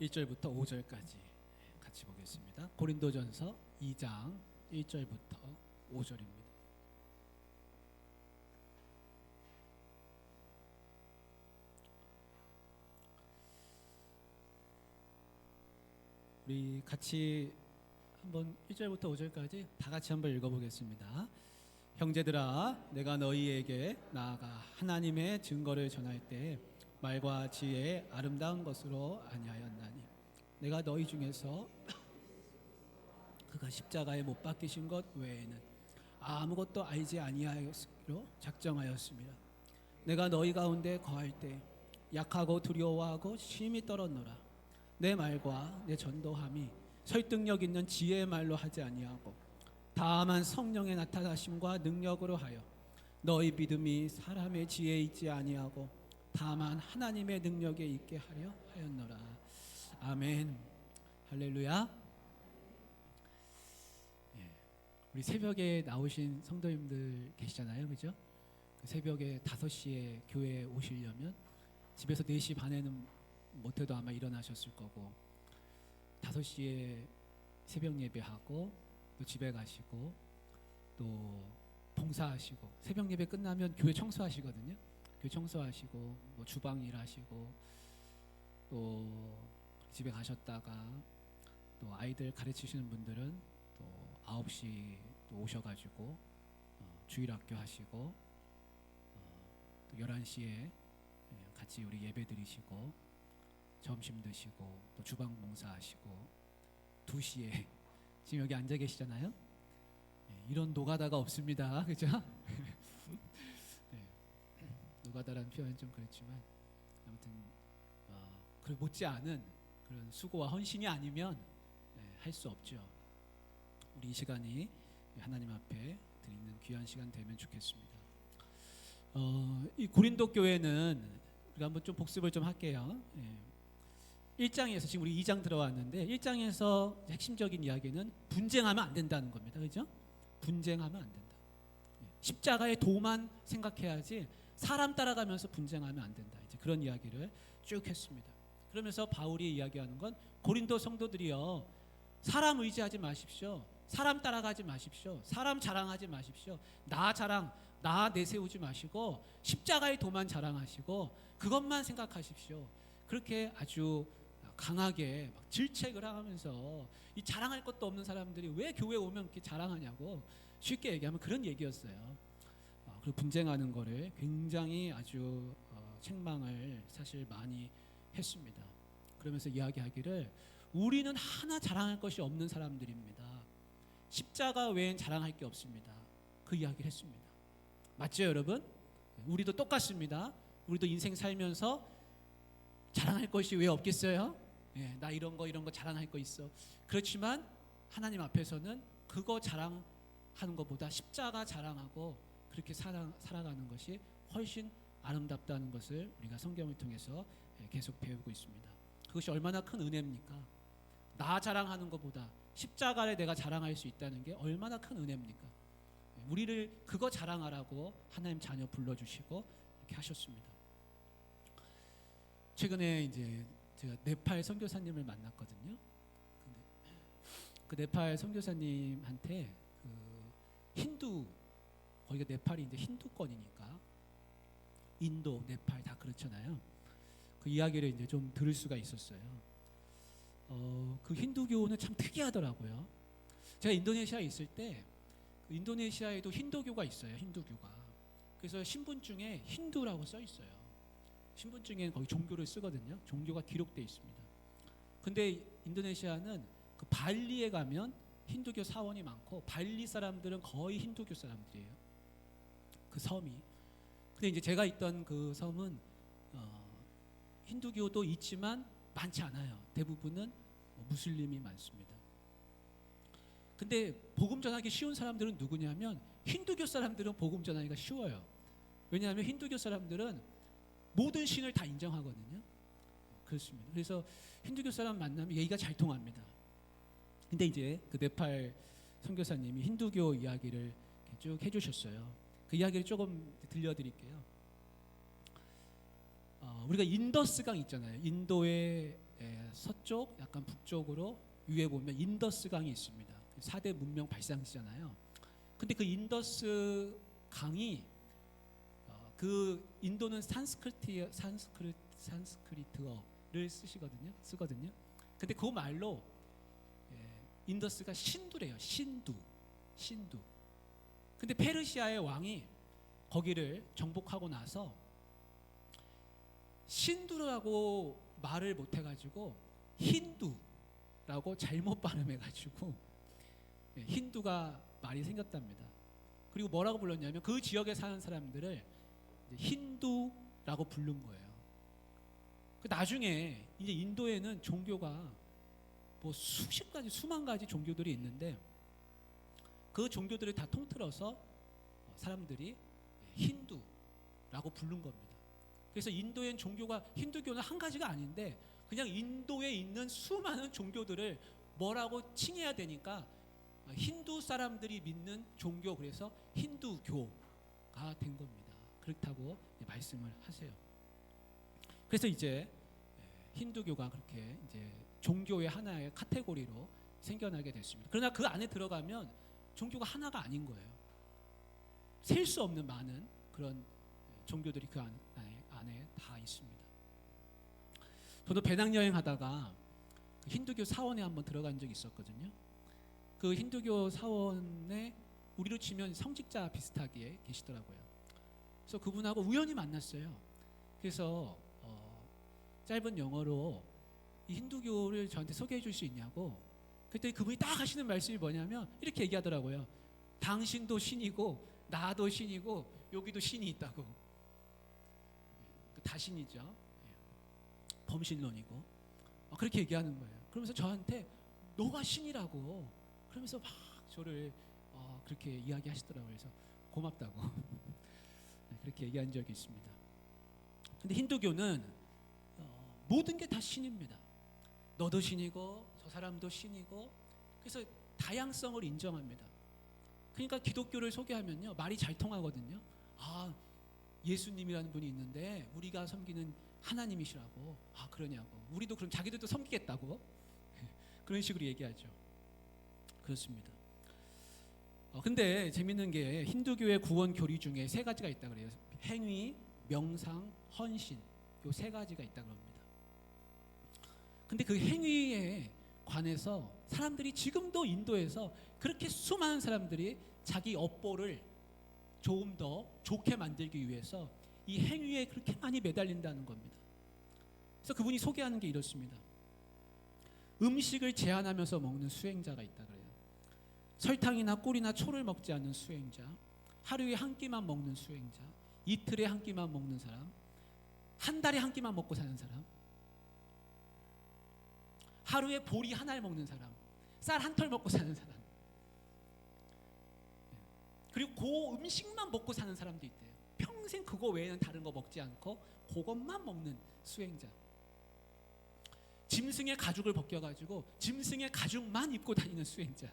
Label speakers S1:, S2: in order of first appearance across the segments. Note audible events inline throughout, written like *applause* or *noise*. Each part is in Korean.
S1: 1절부터 5절까지 같이 보겠습니다. 고린도전서 2장 1절부터 5절입니다. 우리 같이 한번 1절부터 5절까지 다 같이 한번 읽어보겠습니다. 형제들아, 내가 너희에게 나아가 하나님의 증거를 전할 때 말과 지혜의 아름다운 것으로 아니하였나니 내가 너희 중에서 그가 십자가에 못 박히신 것 외에는 아무것도 알지 아니하였으로 작정하였습니다. 내가 너희 가운데 거할 때 약하고 두려워하고 심히 떨었노라. 내 말과 내 전도함이 설득력 있는 지혜의 말로 하지 아니하고 다만 성령의 나타나심과 능력으로 하여 너희 믿음이 사람의 지혜에 있지 아니하고 다만 하나님의 능력에 있게 하려 하였노라. 아멘. 할렐루야. 예, 우리 새벽에 나오신 성도님들 계시잖아요, 그죠? 그 새벽에 5시에 교회에 오시려면 집에서 4시 반에는 못해도 아마 일어나셨을 거고 5시에 새벽 예배하고 또 집에 가시고 또 봉사하시고 새벽 예배 끝나면 교회 청소하시거든요. 교회 청소하시고 뭐 주방 일하시고 또 집에 가셨다가 또 아이들 가르치시는 분들은 또 9시 또 오셔가지고 어, 주일 학교 하시고 어, 또 11시에 같이 우리 예배 드리시고 점심 드시고 또 주방 봉사하시고 2시에 *laughs* 지금 여기 앉아 계시잖아요. 예, 이런 노가다가 없습니다. *laughs* 그죠? 네. 노가다라는 표현은 좀 그렇지만 아무튼 어, 그 못지않은 그런 수고와 헌신이 아니면 할수 없죠. 우리 이 시간이 하나님 앞에 드리는 귀한 시간 되면 좋겠습니다. 어, 이 고린도 교회는 우리가 한번 좀 복습을 좀 할게요. 예. 1장에서 지금 우리 2장 들어왔는데 1장에서 핵심적인 이야기는 분쟁하면 안 된다는 겁니다. 그죠? 분쟁하면 안 된다. 예. 십자가의 도만 생각해야지 사람 따라가면서 분쟁하면 안 된다. 이제 그런 이야기를 쭉 했습니다. 그러면서 바울이 이야기하는 건 고린도 성도들이요. 사람 의지하지 마십시오. 사람 따라가지 마십시오. 사람 자랑하지 마십시오. 나 자랑, 나 내세우지 마시고 십자가의 도만 자랑하시고 그것만 생각하십시오. 그렇게 아주 강하게 막 질책을 하면서 이 자랑할 것도 없는 사람들이 왜 교회 오면 이렇게 자랑하냐고 쉽게 얘기하면 그런 얘기였어요. 어, 그리고 분쟁하는 거를 굉장히 아주 어, 책망을 사실 많이 했습니다. 그러면서 이야기하기를 우리는 하나 자랑할 것이 없는 사람들입니다. 십자가 외엔 자랑할 게 없습니다. 그 이야기를 했습니다. 맞죠, 여러분? 우리도 똑같습니다. 우리도 인생 살면서 자랑할 것이 왜 없겠어요? 예, 나 이런 거 이런 거 자랑할 거 있어. 그렇지만 하나님 앞에서는 그거 자랑하는 것보다 십자가 자랑하고 그렇게 살아, 살아가는 것이 훨씬 아름답다는 것을 우리가 성경을 통해서 예, 계속 배우고 있습니다. 그것이 얼마나 큰 은혜입니까? 나 자랑하는 것보다 십자가를 내가 자랑할 수 있다는 게 얼마나 큰 은혜입니까? 예, 우리를 그거 자랑하라고 하나님 자녀 불러주시고 이렇게 하셨습니다. 최근에 이제 제가 네팔 선교사님을 만났거든요. 그 네팔 선교사님한테 그 힌두 거기가 네팔이 이제 힌두권이니까 인도, 네팔 다 그렇잖아요. 그 이야기를 이제 좀 들을 수가 있었어요. 어, 그 힌두교는 참 특이하더라고요. 제가 인도네시아에 있을 때그 인도네시아에도 힌두교가 있어요. 힌두교가. 그래서 신분증에 힌두라고 써 있어요. 신분증에 거기 종교를 쓰거든요. 종교가 기록돼 있습니다. 근데 인도네시아는 그 발리에 가면 힌두교 사원이 많고 발리 사람들은 거의 힌두교 사람들이에요. 그 섬이. 근데 이제 제가 있던 그 섬은 어, 힌두교도 있지만 많지 않아요. 대부분은 뭐 무슬림이 많습니다. 근데 복음 전하기 쉬운 사람들은 누구냐면 힌두교 사람들은 복음 전하기가 쉬워요. 왜냐하면 힌두교 사람들은 모든 신을 다 인정하거든요. 그렇습니다. 그래서 힌두교 사람 만나면 얘기가 잘 통합니다. 근데 이제 그 네팔 선교사님이 힌두교 이야기를 쭉 해주셨어요. 그 이야기를 조금 들려드릴게요. 어, 우리가 인더스강 있잖아요. 인도의 예, 서쪽 약간 북쪽으로 위에 보면 인더스 강이 있습니다. 4대 문명 발상지잖아요. 근데 그 인더스 강이 어, 그 인도는 산스크리트 산스크리 산스크리트어를 쓰시거든요. 쓰거든요. 근데 그 말로 예, 인더스가 신두래요. 신두. 신두. 근데 페르시아의 왕이 거기를 정복하고 나서 신두라고 말을 못 해가지고 힌두라고 잘못 발음해가지고 예, 힌두가 말이 생겼답니다. 그리고 뭐라고 불렀냐면 그 지역에 사는 사람들을 힌두라고 부른 거예요. 그 나중에 이제 인도에는 종교가 뭐 수십 가지, 수만 가지 종교들이 있는데 그 종교들을 다 통틀어서 사람들이 힌두라고 부른 겁니다. 그래서 인도엔 종교가 힌두교는 한 가지가 아닌데 그냥 인도에 있는 수많은 종교들을 뭐라고 칭해야 되니까 힌두 사람들이 믿는 종교 그래서 힌두교가 된 겁니다. 그렇다고 말씀을 하세요. 그래서 이제 힌두교가 그렇게 이제 종교의 하나의 카테고리로 생겨나게 됐습니다. 그러나 그 안에 들어가면 종교가 하나가 아닌 거예요. 셀 수 없는 많은 그런 종교들이 그 안에, 안에 다 있습니다. 저도 배낭여행 하다가 그 힌두교 사원에 한번 들어간 적이 있었거든요. 그 힌두교 사원에 우리로 치면 성직자 비슷하게 계시더라고요. 그래서 그분하고 우연히 만났어요. 그래서 어, 짧은 영어로 이 힌두교를 저한테 소개해 줄 수 있냐고 그때 그분이 딱 하시는 말씀이 뭐냐면 이렇게 얘기하더라고요. 당신도 신이고 나도 신이고 여기도 신이 있다고. 그 다신이죠. 예. 범신론이고 어, 그렇게 얘기하는 거예요. 그러면서 저한테 너가 신이라고 그러면서 막 저를 어, 그렇게 이야기하시더라고요. 그래서 고맙다고 *laughs* 네, 그렇게 얘기한 적이 있습니다. 근데 힌두교는 어, 모든 게 다 신입니다. 너도 신이고 저 사람도 신이고 그래서 다양성을 인정합니다. 그러니까 기독교를 소개하면요 말이 잘 통하거든요. 아 예수님이라는 분이 있는데 우리가 섬기는 하나님이시라고 아 그러냐고 우리도 그럼 자기들도 섬기겠다고 *laughs* 그런 식으로 얘기하죠. 그렇습니다. 어, 근데 재밌는 게 힌두교의 구원 교리 중에 세 가지가 있다 그래요. 행위, 명상, 헌신 요 세 가지가 있다 그럽니다. 근데 그 행위에 관해서 사람들이 지금도 인도에서 그렇게 수많은 사람들이 자기 업보를 조금 더 좋게 만들기 위해서 이 행위에 그렇게 많이 매달린다는 겁니다. 그래서 그분이 소개하는 게 이렇습니다. 음식을 제한하면서 먹는 수행자가 있다 그래요. 설탕이나 꿀이나 초를 먹지 않는 수행자, 하루에 한 끼만 먹는 수행자, 이틀에 한 끼만 먹는 사람, 한 달에 한 끼만 먹고 사는 사람, 하루에 보리 하나를 먹는 사람, 쌀 한 털 먹고 사는 사람, 그리고 그 음식만 먹고 사는 사람도 있대요. 평생 그거 외에는 다른 거 먹지 않고 그것만 먹는 수행자. 짐승의 가죽을 벗겨가지고 짐승의 가죽만 입고 다니는 수행자.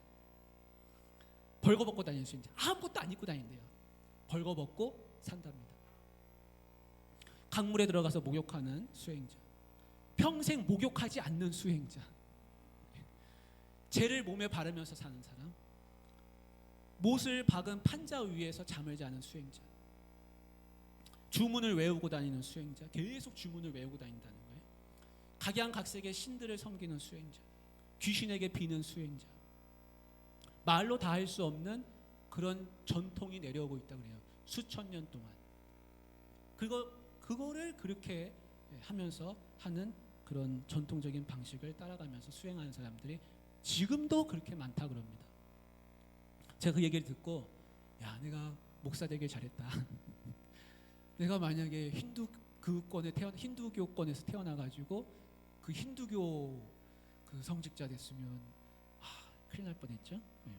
S1: 벌거벗고 다니는 수행자. 아무것도 안 입고 다닌대요. 벌거벗고 산답니다. 강물에 들어가서 목욕하는 수행자. 평생 목욕하지 않는 수행자. 죄를 몸에 바르면서 사는 사람. 못을 박은 판자 위에서 잠을 자는 수행자. 주문을 외우고 다니는 수행자. 계속 주문을 외우고 다닌다는 거예요. 각양각색의 신들을 섬기는 수행자. 귀신에게 비는 수행자. 말로 다 할 수 없는 그런 전통이 내려오고 있다 그래요. 수천 년 동안. 그거 그거를 그렇게 하면서 하는 그런 전통적인 방식을 따라가면서 수행하는 사람들이 지금도 그렇게 많다 그럽니다. 제가 그 얘기를 듣고 야 내가 목사 되길 잘했다. *laughs* 내가 만약에 힌두 그권에 태어 힌두교권에서 태어나 가지고 그 힌두교 그 성직자 됐으면 아 큰일 날 뻔했죠. 네.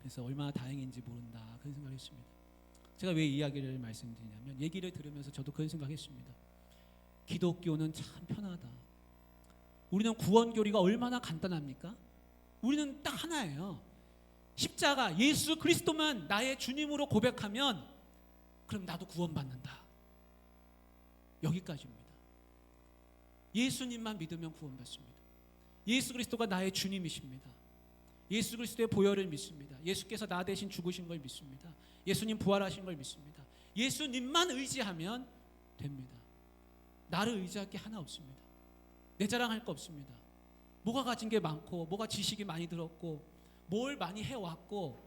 S1: 그래서 얼마나 다행인지 모른다 그런 생각했습니다. 제가 왜 이야기를 말씀드리냐면 얘기를 들으면서 저도 그런 생각했습니다. 기독교는 참 편하다. 우리는 구원 교리가 얼마나 간단합니까? 우리는 딱 하나예요. 십자가 예수 그리스도만 나의 주님으로 고백하면 그럼 나도 구원받는다. 여기까지입니다. 예수님만 믿으면 구원받습니다. 예수 그리스도가 나의 주님이십니다. 예수 그리스도의 보혈을 믿습니다. 예수께서 나 대신 죽으신 걸 믿습니다. 예수님 부활하신 걸 믿습니다. 예수님만 의지하면 됩니다. 나를 의지할 게 하나 없습니다. 내 자랑할 거 없습니다. 뭐가 가진 게 많고, 뭐가 지식이 많이 들었고, 뭘 많이 해왔고,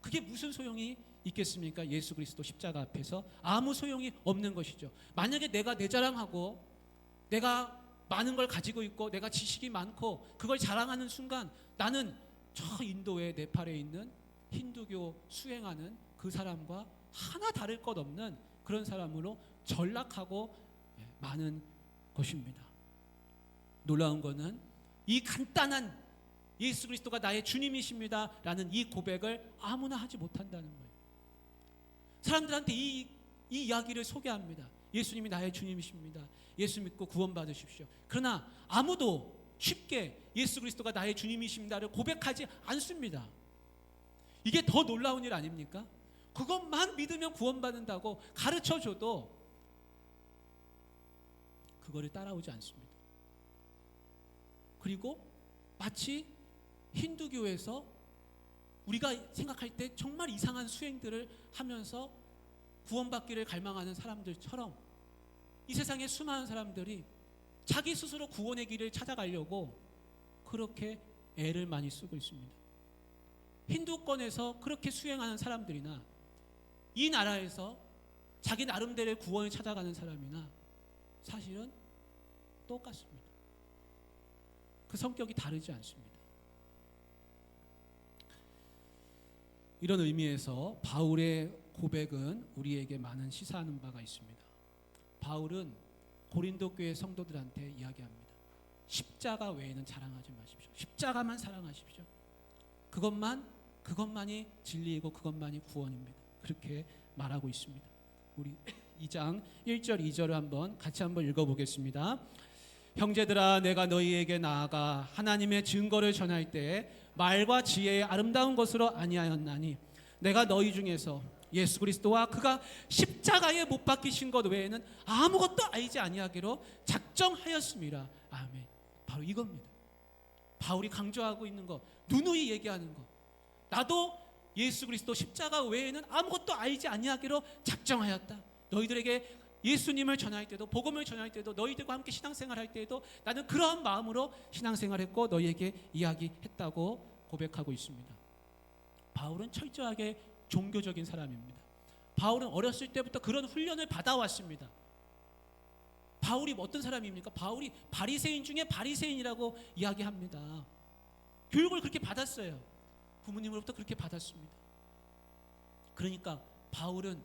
S1: 그게 무슨 소용이 있겠습니까? 예수 그리스도 십자가 앞에서 아무 소용이 없는 것이죠. 만약에 내가 내 자랑하고, 내가 많은 걸 가지고 있고, 내가 지식이 많고, 그걸 자랑하는 순간 나는 저 인도의 네팔에 있는 힌두교 수행하는 그 사람과 하나 다를 것 없는 그런 사람으로 전락하고 예, 많은 것입니다. 놀라운 것은 이 간단한 예수 그리스도가 나의 주님이십니다라는 이 고백을 아무나 하지 못한다는 거예요. 사람들한테 이, 이 이야기를 소개합니다. 예수님이 나의 주님이십니다. 예수 믿고 구원받으십시오. 그러나 아무도 쉽게 예수 그리스도가 나의 주님이십니다를 고백하지 않습니다. 이게 더 놀라운 일 아닙니까? 그것만 믿으면 구원받는다고 가르쳐 줘도 그거를 따라오지 않습니다. 그리고 마치 힌두교에서 우리가 생각할 때 정말 이상한 수행들을 하면서 구원받기를 갈망하는 사람들처럼 이 세상에 수많은 사람들이 자기 스스로 구원의 길을 찾아가려고 그렇게 애를 많이 쓰고 있습니다. 힌두권에서 그렇게 수행하는 사람들이나 이 나라에서 자기 나름대로의 구원을 찾아가는 사람이나 사실은 똑같습니다. 그 성격이 다르지 않습니다. 이런 의미에서 바울의 고백은 우리에게 많은 시사하는 바가 있습니다. 바울은 고린도 교회 성도들한테 이야기합니다. 십자가 외에는 자랑하지 마십시오. 십자가만 사랑하십시오. 그것만 그것만이 진리이고 그것만이 구원입니다. 그렇게 말하고 있습니다. 우리 2장 1절 2절을 한번 같이 한번 읽어 보겠습니다. 형제들아 내가 너희에게 나아가 하나님의 증거를 전할 때 말과 지혜의 아름다운 것으로 아니하였나니 내가 너희 중에서 예수 그리스도와 그가 십자가에 못 박히신 것 외에는 아무것도 알지 아니하기로 작정하였습니다. 아멘. 바로 이겁니다. 바울이 강조하고 있는 거, 누누이 얘기하는 거. 나도 예수 그리스도 십자가 외에는 아무것도 알지 아니하기로 작정하였다. 너희들에게 예수님을 전할 때도 복음을 전할 때도 너희들과 함께 신앙생활 할 때에도 나는 그러한 마음으로 신앙생활 했고 너희에게 이야기했다고 고백하고 있습니다. 바울은 철저하게 종교적인 사람입니다. 바울은 어렸을 때부터 그런 훈련을 받아왔습니다. 바울이 어떤 사람입니까? 바울이 바리새인 중에 바리새인이라고 이야기합니다. 교육을 그렇게 받았어요. 부모님으로부터 그렇게 받았습니다. 그러니까 바울은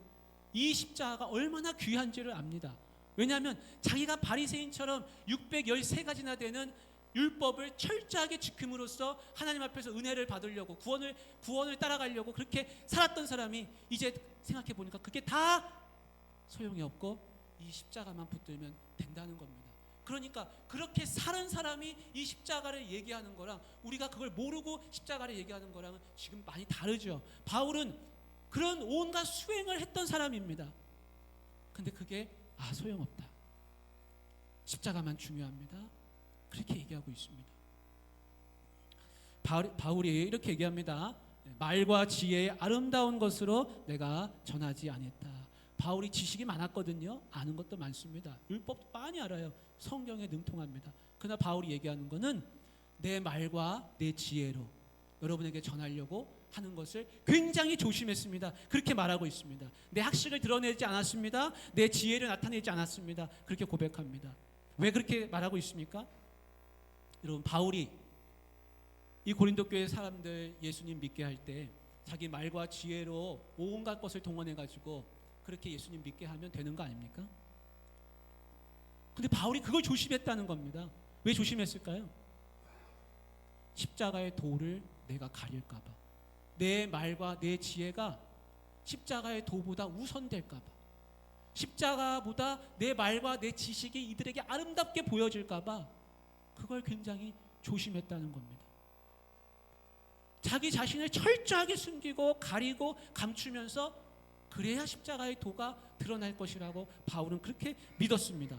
S1: 이 십자가가 얼마나 귀한지를 압니다. 왜냐하면 자기가 바리새인처럼 613가지나 되는 율법을 철저하게 지킴으로써 하나님 앞에서 은혜를 받으려고 구원을 구원을 따라가려고 그렇게 살았던 사람이 이제 생각해 보니까 그게 다 소용이 없고 이 십자가만 붙들면 된다는 겁니다. 그러니까 그렇게 사는 사람이 이 십자가를 얘기하는 거랑 우리가 그걸 모르고 십자가를 얘기하는 거랑은 지금 많이 다르죠. 바울은 그런 온갖 수행을 했던 사람입니다. 근데 그게 아 소용없다. 십자가만 중요합니다. 그렇게 얘기하고 있습니다. 바울, 바울 이 이렇게 얘기합니다. 말과 지혜의 아름다운 것으로 내가 전하지 아니했다. 바울이 지식이 많았거든요. 아는 것도 많습니다. 율법도 많이 알아요. 성경에 능통합니다. 그러나 바울이 얘기하는 것은 내 말과 내 지혜로 여러분에게 전하려고 하는 것을 굉장히 조심했습니다. 그렇게 말하고 있습니다. 내 학식을 드러내지 않았습니다. 내 지혜를 나타내지 않았습니다. 그렇게 고백합니다. 왜 그렇게 말하고 있습니까? 여러분 바울이 이 고린도 교회 사람들 예수님 믿게 할 때 자기 말과 지혜로 온갖 것을 동원해 가지고 그렇게 예수님 믿게 하면 되는 거 아닙니까? 근데 바울이 그걸 조심했다는 겁니다. 왜 조심했을까요? 십자가의 도를 내가 가릴까 봐. 내 말과 내 지혜가 십자가의 도보다 우선될까 봐. 십자가보다 내 말과 내 지식이 이들에게 아름답게 보여질까 봐 그걸 굉장히 조심했다는 겁니다. 자기 자신을 철저하게 숨기고 가리고 감추면서 그래야 십자가의 도가 드러날 것이라고 바울은 그렇게 믿었습니다.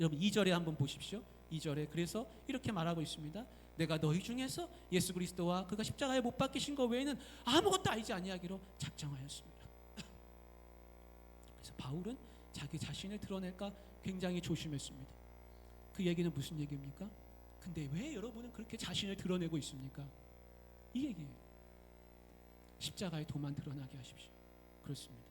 S2: 여러분 2절에 한번 보십시오. 2절에 그래서 이렇게 말하고 있습니다. 내가 너희 중에서 예수 그리스도와 그가 십자가에 못 박히신 것 외에는 아무것도 알지 아니하기로 작정하였습니다. 그래서 바울은 자기 자신을 드러낼까 굉장히 조심했습니다. 그 얘기는 무슨 얘기입니까? 근데 왜 여러분은 그렇게 자신을 드러내고 있습니까? 이 얘기예요. 십자가의 도만 드러나게 하십시오. 그렇습니다.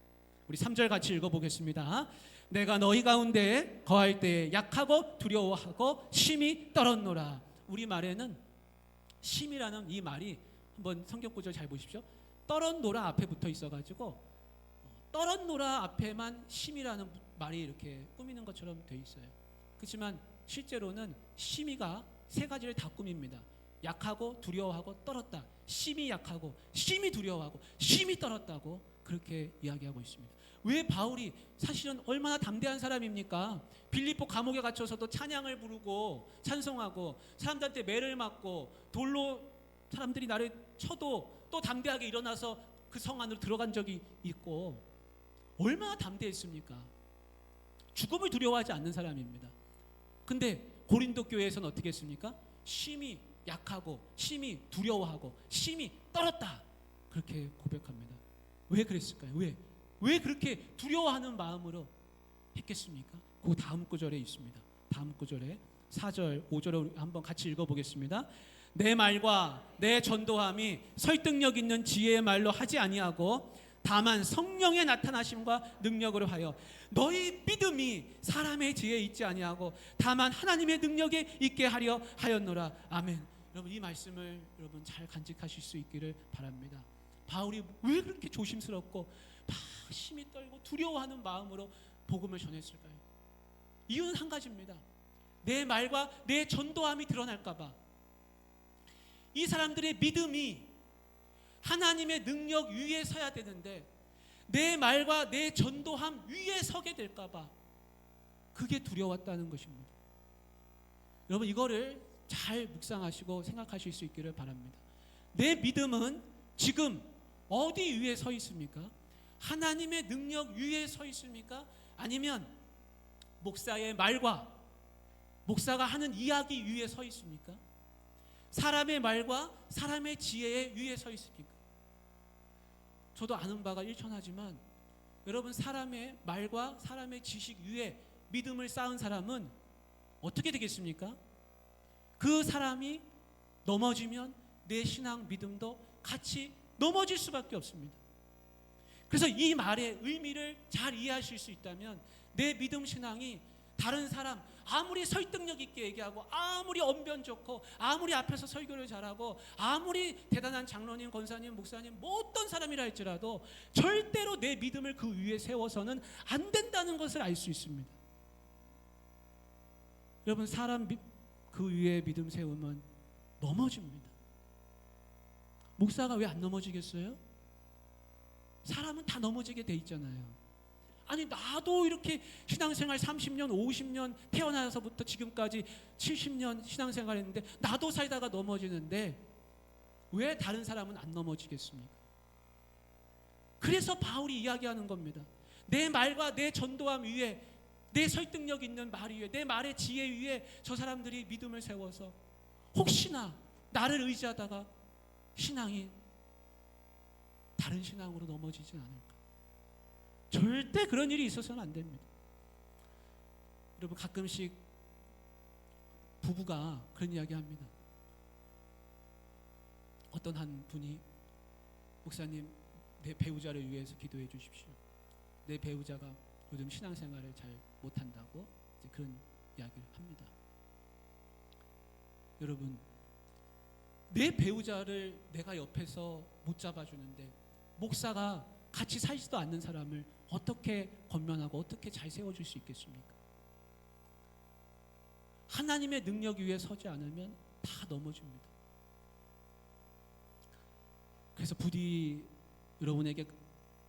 S2: 우리 3절 같이 읽어보겠습니다. 내가 너희 가운데 거할 때 약하고 두려워하고 심히 떨었노라. 우리 말에는 심이라는 이 말이 한번 성경 구절 잘 보십시오. 떨었노라 앞에 붙어 있어가지고 어, 떨었노라 앞에만 심이라는 말이 이렇게 꾸미는 것처럼 돼 있어요. 그렇지만 실제로는 심이가 세 가지를 다 꾸밉니다. 약하고 두려워하고 떨었다. 심이 약하고 심이 두려워하고 심이 떨었다고 그렇게 이야기하고 있습니다. 왜 바울이 사실은 얼마나 담대한 사람입니까? 빌립보 감옥에 갇혀서도 찬양을 부르고 찬송하고 사람들한테 매를 맞고 돌로 사람들이 나를 쳐도 또 담대하게 일어나서 그 성 안으로 들어간 적이 있고 얼마나 담대했습니까? 죽음을 두려워하지 않는 사람입니다. 근데 고린도 교회에서는 어떻게 했습니까? 심히 약하고 심히 두려워하고 심히 떨었다. 그렇게 고백합니다. 왜 그랬을까요? 왜? 왜 그렇게 두려워하는 마음으로 했겠습니까? 그 다음 구절에 있습니다. 다음 구절에 4절, 5절을 한번 같이 읽어보겠습니다. 내 말과 내 전도함이 설득력 있는 지혜의 말로 하지 아니하고 다만 성령의 나타나심과 능력으로 하여 너희 믿음이 사람의 지혜에 있지 아니하고 다만 하나님의 능력에 있게 하려 하였노라. 아멘. 여러분 이 말씀을 여러분 잘 간직하실 수 있기를 바랍니다. 바울이 왜 그렇게 조심스럽고 막 심히 떨고 두려워하는 마음으로 복음을 전했을까요? 이유는 한 가지입니다. 내 말과 내 전도함이 드러날까봐. 이 사람들의 믿음이 하나님의 능력 위에 서야 되는데 내 말과 내 전도함 위에 서게 될까봐 그게 두려웠다는 것입니다. 여러분 이거를 잘 묵상하시고 생각하실 수 있기를 바랍니다. 내 믿음은 지금 어디 위에 서 있습니까? 하나님의 능력 위에 서 있습니까? 아니면 목사의 말과 목사가 하는 이야기 위에 서 있습니까? 사람의 말과 사람의 지혜에 위에 서 있습니까? 저도 아는 바가 일천하지만 여러분 사람의 말과 사람의 지식 위에 믿음을 쌓은 사람은 어떻게 되겠습니까? 그 사람이 넘어지면 내 신앙 믿음도 같이 넘어질 수밖에 없습니다. 그래서 이 말의 의미를 잘 이해하실 수 있다면 내 믿음 신앙이 다른 사람 아무리 설득력 있게 얘기하고 아무리 언변 좋고 아무리 앞에서 설교를 잘하고 아무리 대단한 장로님, 권사님, 목사님 뭐 어떤 사람이라 할지라도 절대로 내 믿음을 그 위에 세워서는 안 된다는 것을 알 수 있습니다. 여러분 사람 미- 그 위에 믿음 세우면 넘어집니다. 목사가 왜 안 넘어지겠어요? 사람은 다 넘어지게 돼 있잖아요. 아니 나도 이렇게 신앙생활 30년, 50년 태어나서부터 지금까지 70년 신앙생활 했는데 나도 살다가 넘어지는데 왜 다른 사람은 안 넘어지겠습니까? 그래서 바울이 이야기하는 겁니다. 내 말과 내 전도함 위에 내 설득력 있는 말 위에 내 말의 지혜 위에 저 사람들이 믿음을 세워서 혹시나 나를 의지하다가 신앙이 다른 신앙으로 넘어지진 않을까. 절대 그런 일이 있어서는 안 됩니다. 여러분 가끔씩 부부가 그런 이야기 합니다. 어떤 한 분이 목사님 내 배우자를 위해서 기도해 주십시오. 내 배우자가 요즘 신앙생활을 잘 못한다고 그런 이야기를 합니다. 여러분 내 배우자를 내가 옆에서 못 잡아주는데 목사가 같이 살지도 않는 사람을 어떻게 건면하고 어떻게 잘 세워줄 수 있겠습니까? 하나님의 능력 위에 서지 않으면 다 넘어집니다. 그래서 부디 여러분에게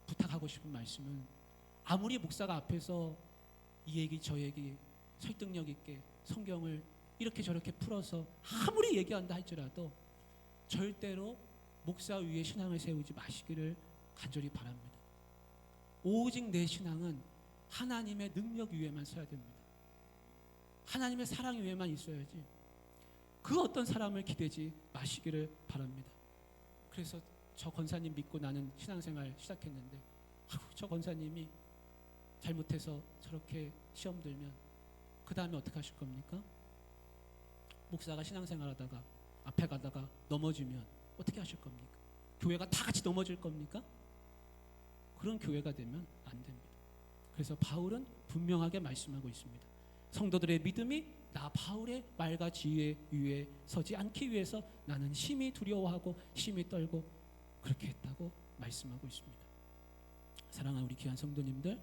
S2: 부탁하고 싶은 말씀은 아무리 목사가 앞에서 이 얘기 저 얘기 설득력 있게 성경을 이렇게 저렇게 풀어서 아무리 얘기한다 할지라도 절대로 목사 위에 신앙을 세우지 마시기를 간절히 바랍니다. 오직 내 신앙은 하나님의 능력 위에만 서야 됩니다. 하나님의 사랑 위에만 있어야지. 그 어떤 사람을 기대지 마시기를 바랍니다. 그래서 저 권사님 믿고 나는 신앙생활 시작했는데 아우, 저 권사님이 잘못해서 저렇게 시험 들면 그 다음에 어떻게 하실 겁니까? 목사가 신앙생활 하다가 앞에 가다가 넘어지면 어떻게 하실 겁니까? 교회가 다 같이 넘어질 겁니까? 그런 교회가 되면 안 됩니다. 그래서 바울은 분명하게 말씀하고 있습니다. 성도들의 믿음이 나 바울의 말과 지혜 위에 서지 않기 위해서 나는 심히 두려워하고 심히 떨고 그렇게 했다고 말씀하고 있습니다. 사랑하는 우리 귀한 성도님들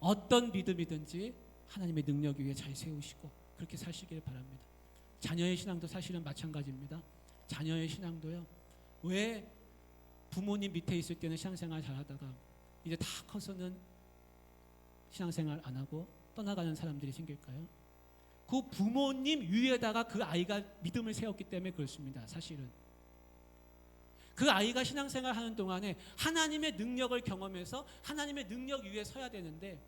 S2: 어떤 믿음이든지 하나님의 능력 위에 잘 세우시고 그렇게 사시길 바랍니다. 자녀의 신앙도 사실은 마찬가지입니다. 자녀의 신앙도요. 왜 부모님 밑에 있을 때는 신앙생활 잘하다가 이제 다 커서는 신앙생활 안 하고 떠나가는 사람들이 생길까요? 그 부모님 위에다가 그 아이가 믿음을 세웠기 때문에 그렇습니다. 사실은 그 아이가 신앙생활 하는 동안에 하나님의 능력을 경험해서 하나님의 능력 위에 서야 되는데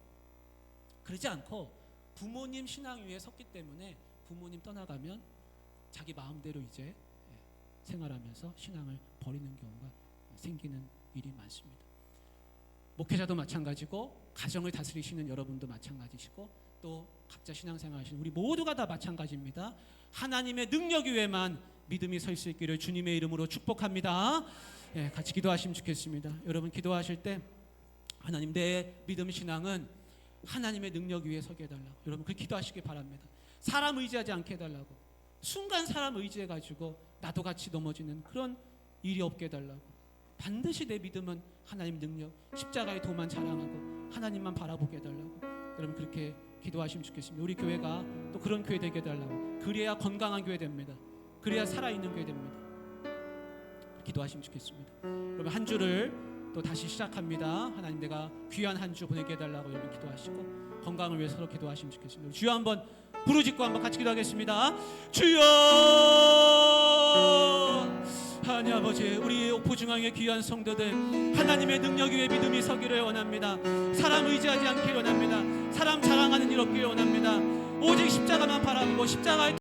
S2: 그러지 않고 부모님 신앙 위에 섰기 때문에 부모님 떠나가면 자기 마음대로 이제 예, 생활하면서 신앙을 버리는 경우가 생기는 일이 많습니다. 목회자도 마찬가지고 가정을 다스리시는 여러분도 마찬가지시고 또 각자 신앙생활 하시는 우리 모두가 다 마찬가지입니다. 하나님의 능력 위에만 믿음이 설 수 있기를 주님의 이름으로 축복합니다. 예, 같이 기도하시면 좋겠습니다. 여러분 기도하실 때 하나님 내 믿음 신앙은 하나님의 능력 위에 서게 해달라고 여러분 그렇게 기도하시기 바랍니다. 사람 의지하지 않게 해달라고 순간 사람 의지해 가지고 나도 같이 넘어지는 그런 일이 없게 해달라고 반드시 내 믿음은 하나님 능력 십자가의 도만 자랑하고 하나님만 바라보게 해달라고 여러분 그렇게 기도하시면 좋겠습니다. 우리 교회가 또 그런 교회 되게 해달라고 그래야 건강한 교회 됩니다. 그래야 살아있는 교회 됩니다. 기도하시면 좋겠습니다. 여러분 한 주를 또 다시 시작합니다. 하나님 내가 귀한 한 주 보내게 해달라고 여러분 기도하시고 건강을 위해 서로 기도하시면 좋겠습니다. 주여 한번 부르짖고 한번 같이 기도하겠습니다. 주여 하나님 아버지 우리 옥포중앙의 귀한 성도들 하나님의 능력 위에 믿음이 서기를 원합니다. 사람 의지하지 않기 원합니다. 사람 자랑하는 일 없기를 원합니다. 오직 십자가만 바라보고 십자가의